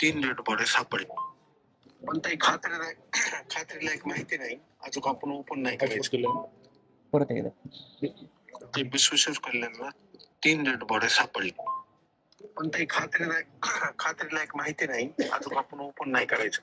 तीन dead body सापडले. पण काही खात्री नाही खात्रीलायक माहिती नाही. अजून आपण ओपन नाही करायचं परत एकदा. ते विश्वेश्वर कल्याणला तीन डेड बॉडी सापडली. पण काही खात्री नाही खात्रीलायक माहिती नाही. अजून आपण ओपन नाही करायचं.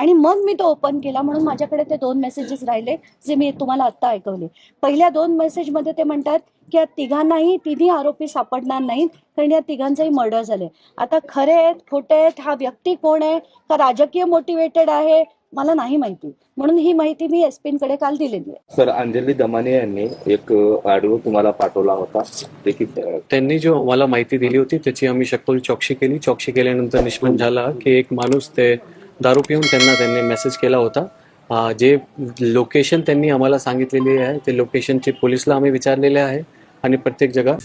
आणि मग मी तो ओपन केला म्हणून माझ्याकडे ते दोन मेसेजेस राहिले जे मी तुम्हाला आत्ता ऐकवले. पहिल्या दोन मेसेजमध्ये ते म्हणतात की या तिघांनाही तिन्ही आरोपी सापडणार नाहीत कारण या तिघांचंही मर्डर झाले आता खरे आहेत खोटे आहेत हा व्यक्ती कोण आहे का राजकीय मोटिवेटेड आहे मला नाही माहिती. म्हणून ही माहिती मी एसपींकडे काल दिलेली आहे. सर अंजली दमाने यांनी एक ऑडिओ तुम्हाला पाठवला होता. त्यांनी जो मला माहिती दिली होती त्याची आम्ही सखोल चौकशी केली. चौकशी केल्यानंतर निष्पन्न झाला की एक माणूस ते दारू पिऊन त्यांना त्यांनी मेसेज केला होता. जे लोकेशन त्यांनी आम्हाला सांगितलेली आहे ते लोकेशनचे पोलिसला आम्ही विचारलेले आहे आणि प्रत्येक जगा